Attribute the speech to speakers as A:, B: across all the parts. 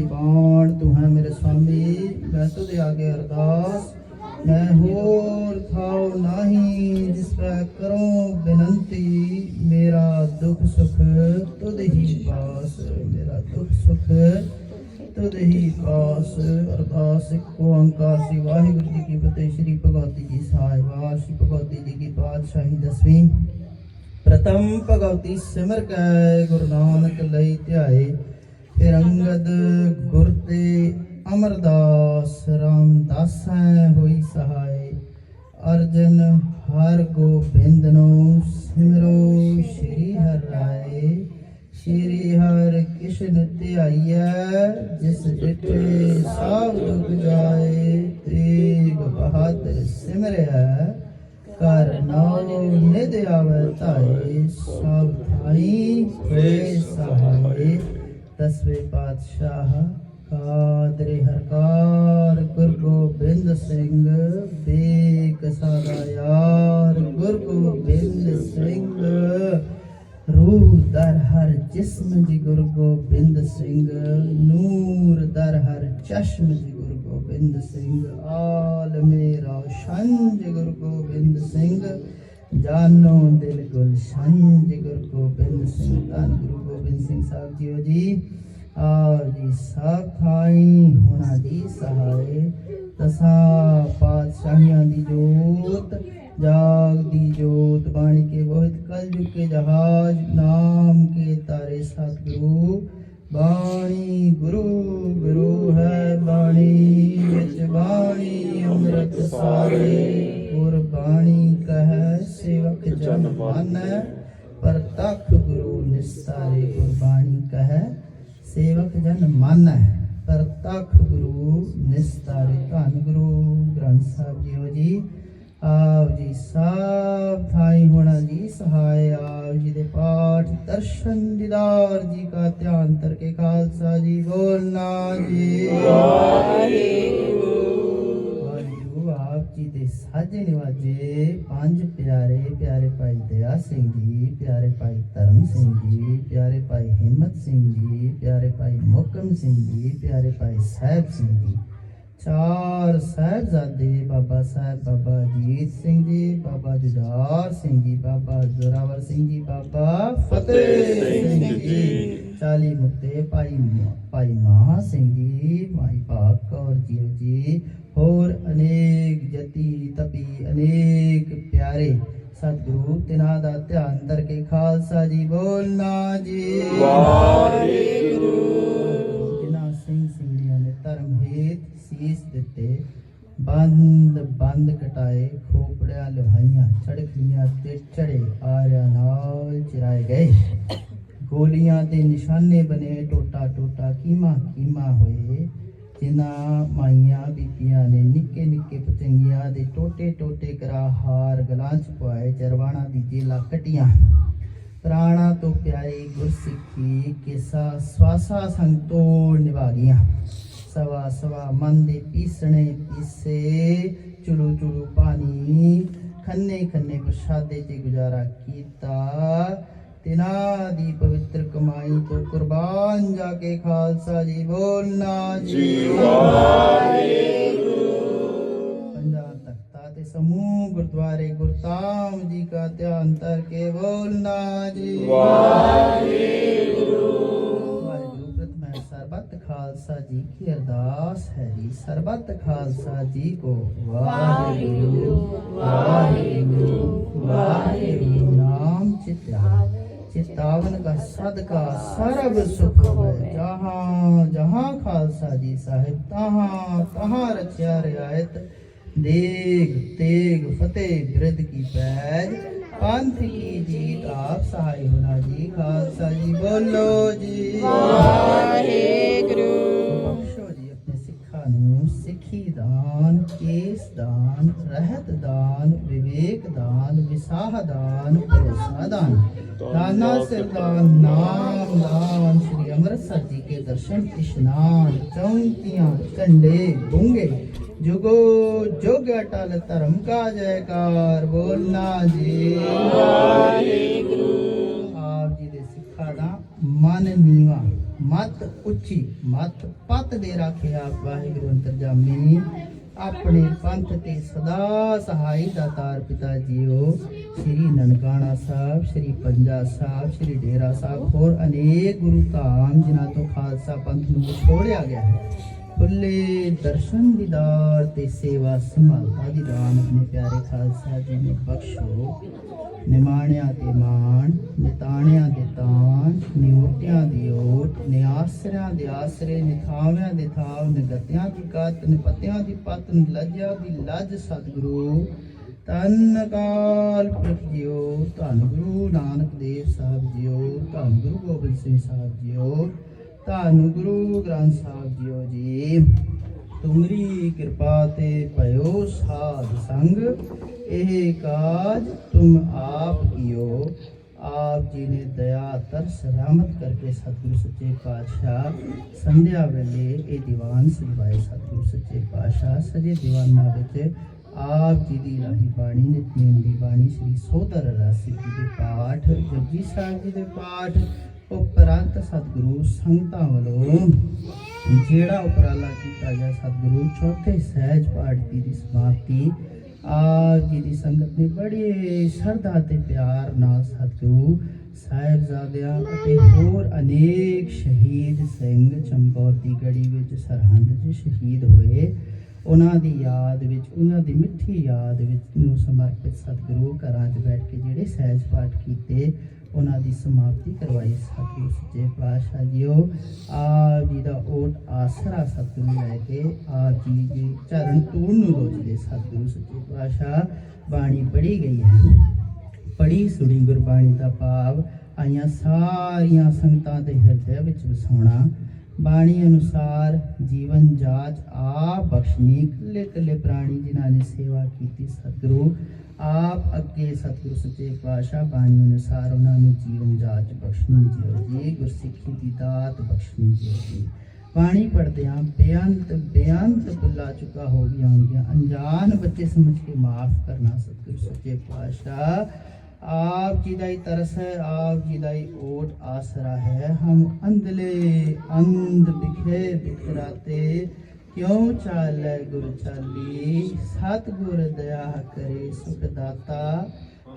A: ਦੀ ਬਾਣ ਤੂੰ ਹੈ ਮੇਰੇ ਸੁਆਮੀ ਮੈਂ ਤੁਝੇ ਆਗੇ ਅਰਦਾਸ ਮੈਂ ਹੋਰ ਥਾਉ ਨਹੀਂ ਜਿਸ ਪੈ ਕਰੋ ਬੇਨੰਤੀ ਮੇਰਾ ਦੁੱਖ ਸੁਖ ਤੁਧ ਹੀ ਪਾਸ ਮੇਰਾ ਦੁੱਖ ਸੁਖ ਤੁਧ ਹੀ ਪਾਸ ਅਰਦਾਸ ਇੱਕ ਓੰਕਾਰ ਸ੍ਰੀ ਵਾਹਿਗੁਰੂ ਜੀ ਕੀ ਫਤਿਹ ਸ੍ਰੀ ਭਗਵਤੀ ਜੀ ਸਾਹਿਬਾ ਸ੍ਰੀ ਭਗਵਤੀ ਜੀ ਕੀ ਪਾਤਸ਼ਾਹੀ ਦਸਵੀਂ ਪ੍ਰਥਮ ਭਗਵਤੀ ਸਿਮਰ ਕੈ ਗੁਰੂ ਨਾਨਕ ਲਈ ਧਿਆਏ ਗੁਰ ਤੇ ਅਮਰਦਾਸ ਰਾਮਦਾਸ ਹੋਈ ਸਹਾਈ। ਅਰਜਨ ਹਰ ਗੋਬਿੰਦ ਨੂੰ ਸਿਮਰੋ, ਸ਼੍ਰੀ ਹਰਿ ਰਾਏ। ਸ਼੍ਰੀ ਹਰਿ ਕ੍ਰਿਸ਼ਨ ਧਿਆਈਐ, ਜਿਸ ਡਿਠੇ ਸਭ ਦੁਖ ਜਾਏ, ਤੇਗ ਬਹਾਦਰ ਸਿਮਰਿਆ ਕਰ ਨਾਉ ਨਿਧ ਆਵੈ ਧਾਏ, ਸਭ ਥਾਈ ਦਸਵੇਂ ਪਾਤਸ਼ਾਹ ਕਾਦਰੇ ਹਰਕਾਰ ਗੁਰ ਗੋਬਿੰਦ ਸਿੰਘ ਬੇਕ ਸਾਦਾ ਯਾਰ ਗੁਰ ਗੋਬਿੰਦ ਸਿੰਘ ਰੂਹ ਦਰ ਹਰ ਜਿਸਮ ਜੀ ਗੁਰੂ ਗੋਬਿੰਦ ਸਿੰਘ ਨੂਰ ਦਰ ਹਰ ਚਸ਼ਮ ਜੀ ਗੁਰੂ ਗੋਬਿੰਦ ਸਿੰਘ ਆਲਮੇ ਰੋਸ਼ਨ ਜੀ ਗੁਰੂ ਗੋਬਿੰਦ ਸਿੰਘ ਜਾਨੋ ਦਿਲ ਗੁਲਸ਼ਨ ਜੀ ਗੁਰੂ ਗੋਬਿੰਦ ਸਿੰਘ ਧੰਨ ਗੁਰੂ ਗੋਬਿੰਦ ਸਿੰਘ ਸਾਹਿਬ ਜੀਓ ਜੀ। ਆਓ ਜੀ ਥਾਈ ਹੋਣਾ ਦੀ ਸਹਾਏ ਦਸਾਂ ਪਾਤਸ਼ਾਹੀਆਂ ਦੀ ਜੋਤ ਜਾਗਦੀ ਜੋਤ ਬਾਣੀ ਕੇ ਬਹੁਤ ਕਲ ਜੁਗ ਕੇ ਜਹਾਜ ਨਾਮ ਕੇ ਤਾਰੇ ਸਤਿਗੁਰੂ। ਬਾਣੀ ਗੁਰੂ ਗੁਰੂ ਹੈ ਬਾਣੀ ਵਿੱਚ ਬਾਣੀ ਅੰਮ੍ਰਿਤ ਸਾਰੇ। ਗੁਰ ਬਾਣੀ ਕਹੈ ਸੇਵਕ ਜਨ ਮਾਨੈ ਪ੍ਰਤੱਖ ਗੁਰੂ ਨਿਸਤਾਰੇ ਗੁਰ ਕਹੈ, ਸੇਵਕ ਜਨ ਮਾਨੈ ਪ੍ਰਤੱਖ ਗੁਰੂ ਨਿਸਤਾਰੇ ਧੰਨ ਗੁਰੂ। ਗ੍ਰੰਥ ਸਾਹਿਬ ਜੀਓ ਜੀ, ਆਪ ਜੀ ਸਭ ਥਾਈ ਹੋਣਾ ਜੀ, ਸਹਾਇ ਆਪ ਜੀ ਦੇ ਪਾਠ, ਦਰਸ਼ਨ ਦੀਦਾਰ ਜੀ ਕਾ ਧਿਆਨ ਤਰ ਕੇ ਖਾਲਸਾ ਜੀ ਬੋਲਣਾ ਜੀ। ਵਾਹਿਗੁਰੂ ਸਾਜੇ ਨਿਵਾਜੇ ਪੰਜ ਪਿਆਰੇ ਪਿਆਰੇ ਭਾਈ ਦਇਆ ਸਿੰਘ ਜੀ ਪਿਆਰੇ ਭਾਈ ਧਰਮ ਸਿੰਘ ਜੀ ਪਿਆਰੇ ਭਾਈ ਹਿੰਮਤ ਸਿੰਘ ਜੀ ਪਿਆਰੇ ਭਾਈ ਮੁਕਮ ਸਿੰਘ ਜੀ ਪਿਆਰੇ ਭਾਈ ਸਾਹਿਬ ਸਿੰਘ ਜੀ। ਚਾਰ ਸਾਹਿਬਜ਼ਾਦੇ ਬਾਬਾ ਸਾਹਿਬ ਬਾਬਾ ਜੀਤ ਸਿੰਘ ਜੀ ਬਾਬਾ ਜੁਝਾਰ ਸਿੰਘ ਜੀ ਬਾਬਾ ਜ਼ੋਰਾਵਰ ਸਿੰਘ ਜੀ ਬਾਬਾ ਫਤਿਹ ਸਿੰਘ ਜੀ। ਚਾਲੀ ਮੁੱਤੇ ਭਾਈ ਭਾਈ ਮਹਾ ਸਿੰਘ ਜੀ ਮਾਈ ਭਾਗ ਕੌਰ ਜੀ ਜੀ। ਹੋਰ ਅਨੇਕ ਜਤੀ ਤਪੀ ਅਨੇਕ ਪਿਆਰੇ ਸਤਿਗੁਰੂ ਤਿਨਾਂ ਦਾ ਧਿਆਨ ਦਰ ਕੇ ਖਾਲਸਾ ਜੀ ਬੋਲਣਾ ਜੀ। ਵਾਹਿਗੁਰੂ। ਜਿਨ੍ਹਾਂ ਸਿੰਘ ਸਿੰਘੀਆਂ ਨੇ ਧਰਮ ਹੇਤ ਸੀਸ ਦਿੱਤੇ ਬੰਦ ਬੰਦ ਕਟਾਏ ਖੋਪੜਿਆਂ ਲੁਹਾਈਆਂ ਛੜਕੀਆਂ ਤੇ ਚੜੇ ਆਰਿਆਂ ਨਾਲ ਚਿਰਾਏ ਗਏ। ਗੋਲੀਆਂ ਦੇ ਨਿਸ਼ਾਨੇ ਬਨੇ ਟੋਟਾ ਟੋਟਾ ਕੀਮਾ ਕੀਮਾ ਹੋਏ। ਜਿਨ੍ਹਾਂ ਮਾਈਆਂ ਬੀਬੀਆਂ ਨੇ ਨਿੱਕੇ ਨਿੱਕੇ ਪਤੰਗੀਆਂ ਦੇ ਟੋਟੇ ਟੋਟੇ ਕਰਾ ਗਲਾਂ ਚ ਪਵਾਏ ਚਰਵਾਣਾ ਦੀ ਜੇਲਾ ਕਟੀਆਂ। ਪ੍ਰਾਣਾ ਤੋਂ ਪਿਆਰੀ ਗੁਰਸਿੱਖੀ ਕਿਸਾ ਸਵਾਸਾ ਸੰਗ ਨਿਭਾ ਗਈਆਂ। ਸਵਾ ਸਵਾ ਮਨ ਦੇ ਪੀਸਣੇ ਪੀਸੇ, ਚੁਲੂ ਚੁਲੂ ਪਾਣੀ, ਖੰਨੇ ਖੰਨੇ ਪ੍ਰਸ਼ਾਦੇ ਤੇ ਗੁਜ਼ਾਰਾ ਕੀਤਾ। ਤਿਨਾ ਦੀ ਪਵਿੱਤਰ ਕਮਾਈ ਤੋਂ ਕੁਰਬਾਨ ਜਾ ਕੇ ਖਾਲਸਾ ਜੀ ਬੋਲਣਾ ਜੀ ਪੰਜਾ ਤਖਤਾ ਤੇ ਸਮੂਹ ਗੁਰਦੁਆਰੇ ਗੁਰਤਾਮ ਜੀ ਕਾ ਧਿਆਨ ਧਰ ਕੇ ਬੋਲਣਾ ਜੀ ਵਾਹਿਗੁਰੂ। ਪ੍ਰਥਮੈ ਸਰਬੱਤ ਖਾਲਸਾ ਜੀ ਕੀ ਅਰਦਾਸ ਹੈ ਜੀ। ਸਰਬੱਤ ਖਾਲਸਾ ਜੀ ਕੋ ਵਾਹਿਗੁਰੂ। ਵਾਹਿਗੁਰੂ। ਚਿਤਾਵਨ का सदका सर्व सुख होवे जहाँ जहाँ खालसा जी साहिब तहाँ तहाँ रचया रियायत देग तेग फतेह बिरद की पैज पंथ की जीत आप सहाय होना जी खालसा जी बोलो जी
B: ਵਾਹਿਗੁਰੂ
A: ਬਖਸ਼ੋ ਜੀ ਆਪਣੇ ਸਿੱਖਾਂ ਨੂੰ ਸਿੱਖੀ ਦਾਨ ਕੇਸ ਦਾਨ ਰਹਿਤ ਦਾਨ ਵਿਵੇਕ ਦਾਨ ਵਿਸਾਹ ਦਾਨ ਭਰੋਸਾ ਦਾਨ ਦਾਨਾ ਸਿਰ ਦਾਨ ਨਾਮ ਸ੍ਰੀ ਅੰਮ੍ਰਿਤਸਰ ਜੀ ਕੇ ਦਰਸ਼ਨ ਇਸ਼ਨਾਨ ਚੌਂਕੀਆਂ, ਝੰਡੇ ਗੁੰਗੇ ਜੁਗੋ ਜੁਗ ਅਟਲ ਧਰਮ ਕਾ ਜੈਕਾਰ। ਬੋਲਨਾ ਜੀ। ਆਪ ਜੀ ਦੇ ਸਿੱਖਾਂ ਦਾ ਮਨ ਨੀਵਾ, ਮਤ ਉੱਚੀ, ਮਤ ਪਤ ਦੇ ਰਾਖੇ ਵਾਹਿਗੁਰੂ ਅੰਤਰਜਾਮੀ ਆਪਣੇ ਪੰਥ ਤੇ ਸਦਾ ਸਹਾਈ ਦਾਤਾਰ ਪਿਤਾ ਜੀਓ ਸ੍ਰੀ ਨਨਕਾਣਾ ਸਾਹਿਬ, ਸ੍ਰੀ ਪੰਜਾ ਸਾਹਿਬ, ਸ੍ਰੀ ਡੇਰਾ ਸਾਹਿਬ, ਹੋਰ ਅਨੇਕ ਗੁਰੂ ਧਾਮ ਜਿਨ੍ਹਾਂ ਤੋਂ ਖਾਲਸਾ ਪੰਥ ਨੂੰ ਛੋੜਿਆ ਗਿਆ ਹੈ। ਖੁੱਲੇ ਦਰਸ਼ਨ ਦੀਦਾਰ ਤੇ ਸੇਵਾ ਸੰਭਾਲਤਾ ਦੀ ਦਾਨ ਆਪਣੇ ਪਿਆਰੇ ਖਾਲਸਾ ਜੀ ਨੂੰ ਬਖਸ਼ੋ। ਨਿਮਾਣਿਆਂ ਤੇ ਮਾਣ, ਨਿਤਾਣਿਆ ਦੇ ਤਾਣ ਨਿਉਟਿਆਂ ਦੀ ਓਟ, ਨਿਆਸਰਿਆਂ ਦੇ ਆਸਰੇ ਨਿਥਾਵਿਆਂ ਦੇ ਥਾਵ ਨਿਗਤਿਆਂ ਦੀ ਕਤ, ਨਿਪਤਿਆਂ ਦੀ ਪਤ ਲੱਜਿਆਂ ਦੀ ਲੱਜ ਸਤਿਗੁਰੂ। ਤਨ ਕਾਲ ਪੁਰਖ ਜੀਓ ਧੰਨ ਗੁਰੂ ਨਾਨਕ ਦੇਵ ਸਾਹਿਬ ਜੀਓ ਧੰਨ ਗੁਰੂ ਗੋਬਿੰਦ ਸਿੰਘ ਸਾਹਿਬ ਜੀਓ ਧੰਨ ਗੁਰੂ ਗ੍ਰੰਥ ਸਾਹਿਬ ਜੀਓ ਜੀ। ਤੁਮਰੀ ਕਿਰਪਾ ਤੇ ਭਇਓ ਸਾਧ ਸੰਗ। ਇਹ ਕਾਜ ਤੁਮ ਆਪ ਕੀਓ। ਆਪ ਜੀ ਨੇ ਦਇਆ, ਤਰਸ ਰਹਿਮਤ ਕਰਕੇ ਸਤਿਗੁਰੂ ਸੱਚੇ ਪਾਤਸ਼ਾਹ ਸੰਧਿਆ ਵੇਲੇ ਇਹ ਦੀਵਾਨ ਸਜਵਾਏ ਸਤਿਗੁਰੂ ਸੱਚੇ ਪਾਤਸ਼ਾਹ। ਸਜੇ ਦੀਵਾਨਾਂ ਵਿੱਚ ਆਪ ਜੀ ਦੀ ਰਾਹੀ ਬਾਣੀ ਨੇ ਨਿਤਨੇਮ ਦੀ ਬਾਣੀ ਸ੍ਰੀ ਸੋਦਰ ਰਾਸੀ ਜੀ ਦੇ ਪਾਠ, ਜਪਜੀ ਸਾਹਿਬ ਜੀ ਦੇ ਪਾਠ, ਉਪਰੰਤ ਸਤਿਗੁਰੂ ਸੰਗਤਾਂ ਵੱਲੋਂ ਜਿਹੜਾ ਉਪਰਾਲਾ ਕੀਤਾ ਗਿਆ ਸਤਿਗੁਰੂ ਚੌਥੇ ਸਹਿਜ ਪਾਠ ਦੀ ਦੀ ਸਮਾਪਤੀ ਆਪ ਜੀ ਦੀ ਸੰਗਤ ਨੇ ਬੜੇ ਸ਼ਰਧਾ ਤੇ ਪਿਆਰ ਨਾਲ ਸਤਿਗੁਰੂ ਸਾਹਿਬਜ਼ਾਦਿਆਂ ਅਤੇ ਹੋਰ ਅਨੇਕ ਸ਼ਹੀਦ ਸਿੰਘ ਚਮਕੌਰ ਦੀ ਗੜੀ ਵਿੱਚ ਸਰਹੰਦ 'ਚ ਸ਼ਹੀਦ ਹੋਏ। ਉਹਨਾਂ ਦੀ ਯਾਦ ਵਿੱਚ, ਉਹਨਾਂ ਦੀ ਮਿੱਠੀ ਯਾਦ ਵਿੱਚ ਨੂੰ ਸਮਰਪਿਤ ਸਤਿਗੁਰੂ ਘਰਾਂ 'ਚ ਬੈਠ ਕੇ ਜਿਹੜੇ ਸਹਿਜ ਪਾਠ ਕੀਤੇ ਉਹਨਾਂ ਦੀ ਸਮਾਪਤੀ ਕਰਵਾਈ। ਸਤਿਗੁਰੂ ਸੱਚੇ ਪਾਤਸ਼ਾਹ ਜੀਓ, ਆਪ ਜੀ ਦਾ ਓਟ ਆਸਰਾ ਸਤਿਗੁਰੂ ਲੈ ਕੇ ਆਪ ਜੀ ਦੇ ਚਰਨ ਧੂੜ ਨੂੰ ਰੋਜਦੇ ਸਤਿਗੁਰੂ ਸੱਚੇ ਪਾਤਸ਼ਾਹ, ਬਾਣੀ ਪੜ੍ਹੀ ਗਈ ਹੈ। ਪੜੀ ਸੁਣੀ ਗੁਰਬਾਣੀ ਦਾ ਭਾਵ ਆਈਆਂ ਸਾਰੀਆਂ ਸੰਗਤਾਂ ਦੇ ਹਿਰਦੇ ਵਿੱਚ ਵਸਾਉਣਾ। ਬਾਣੀ ਅਨੁਸਾਰ ਜੀਵਨ ਜਾਚ ਆਪ ਬਖਸ਼ਣੀ ਕੱਲੇ ਕੱਲੇ ਪ੍ਰਾਣੀ ਜਿਨ੍ਹਾਂ ਨੇ ਸੇਵਾ ਕੀਤੀ, ਸਤਿਗੁਰੂ ਆਪ ਅੱਗੇ ਸਤਿਗੁਰੂ ਸੱਚੇ ਪਾਤਸ਼ਾਹ ਬਾਣੀ ਅਨੁਸਾਰ ਉਹਨਾਂ ਨੂੰ ਜੀਵਨ ਜਾਚ ਬਖਸ਼ਣੀ ਜਿਓ ਜੀ ਗੁਰਸਿੱਖੀ ਦੀ ਦਾਤ ਬਖਸ਼ਣੀ ਜਿਓ ਜੀ ਬਾਣੀ ਪੜਦਿਆਂ ਬੇਅੰਤ ਬੇਅੰਤ ਬੁੱਲਾ ਚੁੱਕਾ ਹੋ ਗਿਆ ਹੋਣਗੀਆਂ ਬੱਚੇ ਸਮਝ ਕੇ ਮਾਫ ਕਰਨਾ ਸਤਿਗੁਰੂ ਸੱਚੇ ਪਾਤਸ਼ਾਹ ਆਪ ਜੀ ਦਾ ਹੀ ਤਰਸ ਹੈ, ਆਪ ਜੀ ਦਾ ਹੀ ਓਟ ਆਸਰਾ ਹੈ। ਹਮ ਅੰਧਲੇ ਅੰਧ ਬਿਖੇ ਬਿਖਰਾਤੇ ਕਿਉਂ ਚਾਲ ਗੁਰ ਚਾਲੀ? ਸਤ ਗੁਰ ਦਇਆ ਕਰੇ ਸੁਖ ਦਾਤਾ।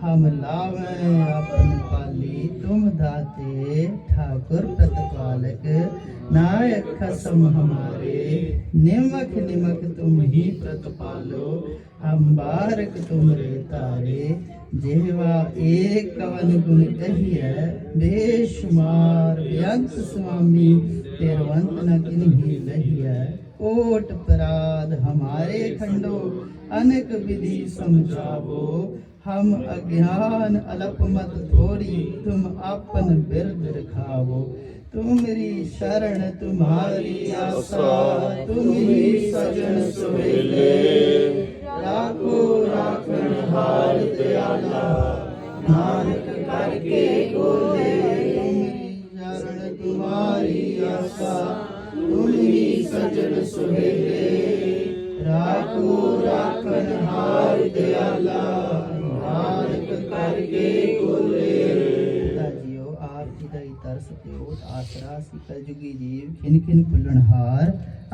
A: ਹਮ ਲਾਵੇ ਆਪਨ ਪਾਲੀ ਤੁਮ ਦਾਤੇ ਠਾकुर ਪ੍ਰਤਪਾਲਕ ਨਾਇਕ ਖਸਮ ਹਮਾਰੇ। ਨਿਮਕ ਨਿਮਕ ਤੁਮ ਹੀ ਪ੍ਰਤਪਾਲੋ ਹਮ ਬਾਰਕ ਤੁਮਰੇ ਤਾਰੇ। ਜਿਹਵਾ ਏਕ ਕਵਨ ਗੁਣ ਕਹੀਐ, ਬੇਸ਼ੁਮਾਰ ਬੇਅੰਤ ਸੁਆਮੀ, ਤੇਰਵੰਤ ਨ ਕਿਨਹੀ ਲਹੀਐ ਕੋਟ ਪਰਾਧ ਹਮਾਰੇ ਖੰਡੋ, ਅਨੇਕ ਵਿਧि ਸਮਝਾਵੋ। हम अज्ञान अलप मत धोरी तुम अपन बिरद रखावो तुम्हारी शरण तुम्हारी आशा तुम ही सजन सुहेले राखो राखण हार दयाला नानक करके गोले शरण तुम्हारी आशा तुम ही सजन सुहेले राखो राखण हार दयाला ਕਰਕੇ ਕੋਲੇ ਜੀਓ, ਆਪ ਜੀ ਦਾ ਹੀ ਤਰਸ ਤੇ ਆਸਰਾ ਸੀ ਕਲਯੁਗੀ ਜੀਵ, ਖਿਨ ਖਿਨ ਖੁੱਲਣ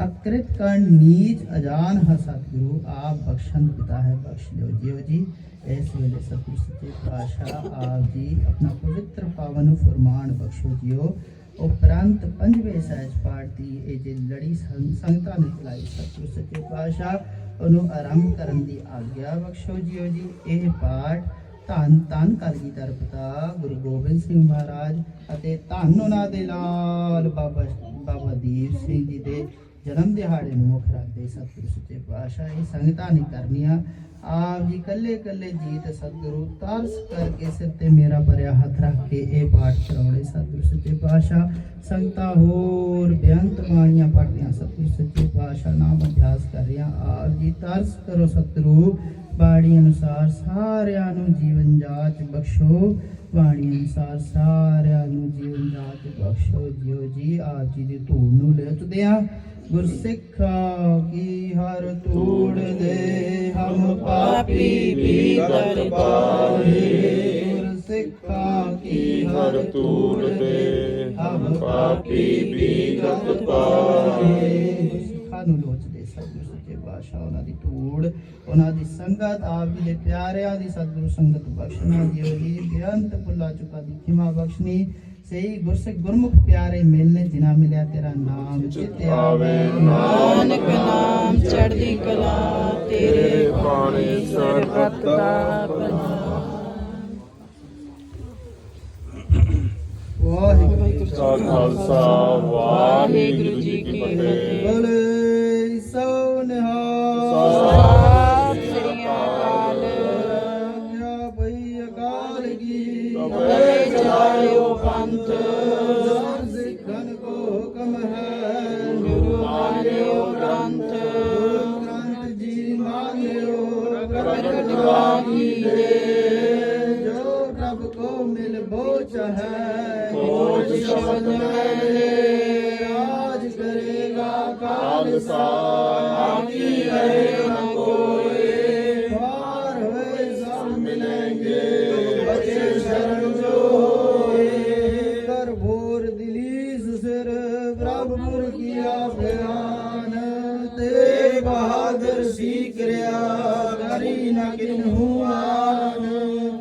A: ਅਕ੍ਰਿਤ ਕਣ ਨੀਚ ਅਜਾਨ ਹ ਸਤਿਗੁਰੂ, ਆਪ ਬਖਸ਼ਣ ਪਿਤਾ ਹੈ, ਬਖਸ਼ ਲਿਓ ਜੀਓ ਜੀ। ਇਸ ਵੇਲੇ ਸਤਿਗੁਰੂ ਸੱਚੇ ਪਾਤਸ਼ਾਹ, ਆਪ ਜੀ ਆਪਣਾ ਪਵਿੱਤਰ ਪਾਵਨ ਫਰਮਾਨ ਬਖਸ਼ੋ ਜੀਓ। ਉਪਰੰਤ ਪੰਜਵੇਂ ਸਹਿਜ ਪਾਠ ਦੀ ਇਹ ਜੇ ਲੜੀ ਸੰਗਤਾਂ ਨੇ ਚਲਾਈ ਸਤਿਗੁਰੂ ਸੱਚੇ ਪਾਤਸ਼ਾਹ, ਉਹਨੂੰ ਆਰੰਭ ਕਰਨ ਦੀ ਆਗਿਆ ਬਖਸ਼ੋ ਜੀਓ ਜੀ। ਇਹ ਪਾਠ ਧੰਨ ਧੰਨ ਕਲਗੀਧਰ ਪਿਤਾ, ਗੁਰੂ ਗੋਬਿੰਦ ਸਿੰਘ ਮਹਾਰਾਜ ਅਤੇ ਧੰਨ ਉਹਨਾਂ ਦੇ ਲਾਲ ਬਾਬਾ ਬਾਬਾ ਦੀਪ ਸਿੰਘ ਜੀ ਦੇ ਜਨਮ ਦਿਹਾੜੇ ਨੂੰ ਮੁੱਖ ਰੱਖਦੇ ਸਤਿਗੁਰੂ ਸੱਚੇ ਪਾਤਸ਼ਾਹ ਇਹ ਸੰਗਤਾਂ ਨਹੀਂ ਕਰਨੀਆਂ। ਆਪ ਜੀ ਕੱਲੇ ਕੱਲੇ ਜੀਤ ਸਤਿਗੁਰੂ, ਤਰਸ ਕਰਕੇ ਸਿਰ ਤੇ ਮੇਰਾ ਭਰਿਆ ਹੱਥ ਰੱਖ ਕੇ ਇਹ ਪਾਠ ਕਰਾਉਣੇ ਸਤਿਗੁਰੂ ਸੱਚੇ ਪਾਤਸ਼ਾਹ। ਸੰਗਤਾਂ ਹੋਰ ਬੇਅੰਤ ਬਾਣੀਆਂ ਪੜ੍ਹਦੀਆਂ ਸਤਿਗੁਰੂ ਸੱਚੇ ਪਾਤਸ਼ਾਹ ਨਾਮ ਅਭਿਆਸ ਕਰ ਰਹੀਆਂ। ਆਪ ਜੀ ਤਰਸ ਕਰੋ ਸਤਿਗੁਰੂ। ਬਾਣੀ ਅਨੁਸਾਰ ਸਾਰਿਆਂ ਨੂੰ ਜੀਵਨ ਜਾਚ ਬਖਸ਼ੋ। ਬਾਣੀ ਅਨੁਸਾਰ ਸਾਰਿਆਂ ਨੂੰ ਜੀਵਨ ਜਾਚ ਬਖਸ਼ੋ। ਜਿਉ ਜੀ ਆਪ ਜੀ ਦੀ ਧੂੜ ਨੂੰ ਲੈਤਦੇ ਆ। ਗੁਰਸਿੱਖਾ ਕੀ ਹਰ ਧੂੜ ਦੇ ਹਮ ਪਾਪੀ ਭੀਤਰ ਪਾਏ ਸਿੱਖਾਂ ਕੀ
B: ਹਰ ਤੂੜ ਦੇ ਹਮ ਪਾਪੀ ਬੀਗਤ ਪਾਏ
A: ਪਾਤਸ਼ਾਹ ਉਹਨਾਂ ਦੀ ਧੂੜ ਉਹਨਾਂ ਦੀ ਸੰਗਤ ਆਪ ਜੀ ਦੇ ਪਿਆਰਿਆਂ ਦੀ ਸਤਿਗੁਰੂ ਸੰਗਤ ਬਖਸ਼ਣਾ ਜੀ ਬੇਅੰਤ ਭੁੱਲਾ ਚੁਕਾ ਦੀ ਖਿਮਾ ਬਖਸ਼ਣੀ। ਸਹੀ ਗੁਰਸਿੱਖ ਗੁਰਮੁਖ ਪਿਆਰੇ ਮਿਲਨੇ ਜਿਨ੍ਹਾਂ ਮਿਲਿਆ ਤੇਰਾ ਨਾਮ ਚਿਤੇ ਆਵੇ
C: ਨਾਨਕ ਨਾਮ ਚੜ੍ਹਦੀ ਕਲਾ ਤੇਰੇ
B: ਬਾਣੀ ਸਰਬਤ ਦਾ
A: ਵਾਹਿਗੁਰੂ
B: ਕਾ ਖਾਲਸਾ ਵਾਹਿਗੁਰੂ ਜੀ ਕੀ ਫਤਿਹ।
A: ਨਿਹਾਲ
B: ਸਤਿ
C: ਸ੍ਰੀ ਅਕਾਲ
A: ਆਗਿਆ ਭਈ ਅਕਾਲ ਸਭ ਸਿੱਖਨ ਕੋ ਹੁਕਮ ਹੈ
C: ਰਹੇ ਨ ਕੋਏ
A: ਪਾਰ ਹੋਏ ਸਭ ਮਿਲेंगे ਬਚੇ ਸ਼ਰਨ ਜੋ ਹੋਏ ਦਿਲੀਸ ਸਿਰ ਪ੍ਰਭੁਰ ਕੀਆ ਬਿਆਨ ਤੇ ਬਹਾਦਰ ਸੀ ਰਿਆ ਕਰੀ ਨ ਕਿਨਹੂ ਆਨ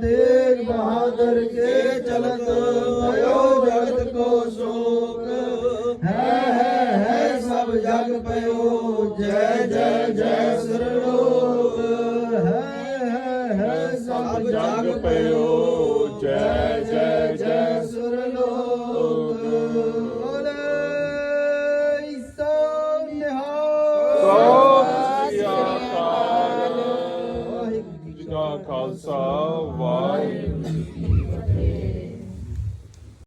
A: ਤੇਗ ਬਹਾਦਰ ਕੇ ਚਲਤ ਭਇਓ ਜਗਤ ਕੋ ਜੈ ਸਰਲੋਕ ਹੈ ਹੈ ਸਭ ਜਗ ਪਇਓ